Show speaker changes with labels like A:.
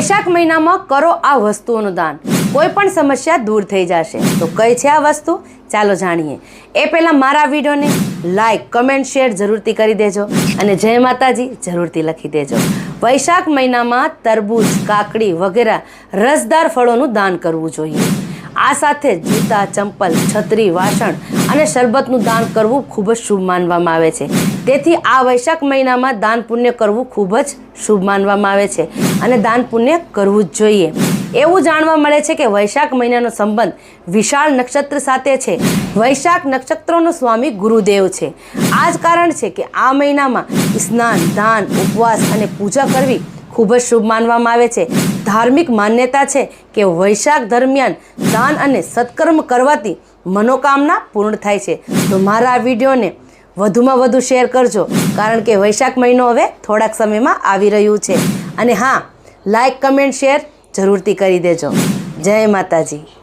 A: વૈશાખ મહિનામાં કરો આ વસ્તુઓનું દાન. કોઈ પણ સમસ્યા દૂર થઈ જશે. તો કઈ છે આ વસ્તુ? ચાલો જાણીએ. એ પહેલાં મારા વિડીયોને લાઈક કમેન્ટ શેર જરૂરથી કરી દેજો અને જય માતાજી જરૂરથી લખી દેજો. વૈશાખ મહિનામાં તરબૂચ, કાકડી વગેરે રસદાર ફળોનું દાન કરવું જોઈએ. આ સાથે જૂતા, ચંપલ, છત્રી, વાસણ અને શરબતનું દાન કરવું ખૂબ જ શુભ માનવામાં આવે છે. તેથી આ વૈશાખ મહિનામાં દાન પુણ્ય કરવું ખૂબ જ શુભ માનવામાં આવે છે અને દાન પુણ્ય કરવું જ જોઈએ. એવું જાણવા મળે છે કે વૈશાખ મહિનાનો સંબંધ વિશાળ નક્ષત્ર સાથે છે. વૈશાખ નક્ષત્રોનો સ્વામી ગુરુદેવ છે. આ જ કારણ છે કે આ મહિનામાં સ્નાન, દાન, ઉપવાસ અને પૂજા કરવી ખૂબ જ શુભ માનવામાં આવે છે. ધાર્મિક માન્યતા છે કે વૈશાખ દરમિયાન દાન અને સત્કર્મ કરવાથી મનોકામના પૂર્ણ થાય છે. તો મારા આ વિડીયોને વધુમાં વધુ શેર કરજો, કારણ કે વૈશાખ મહિનો હવે થોડાક સમયમાં આવી રહ્યું છે. અને હા, લાઈક, કમેન્ટ, શેર જરૂરથી કરી દેજો. જય માતાજી.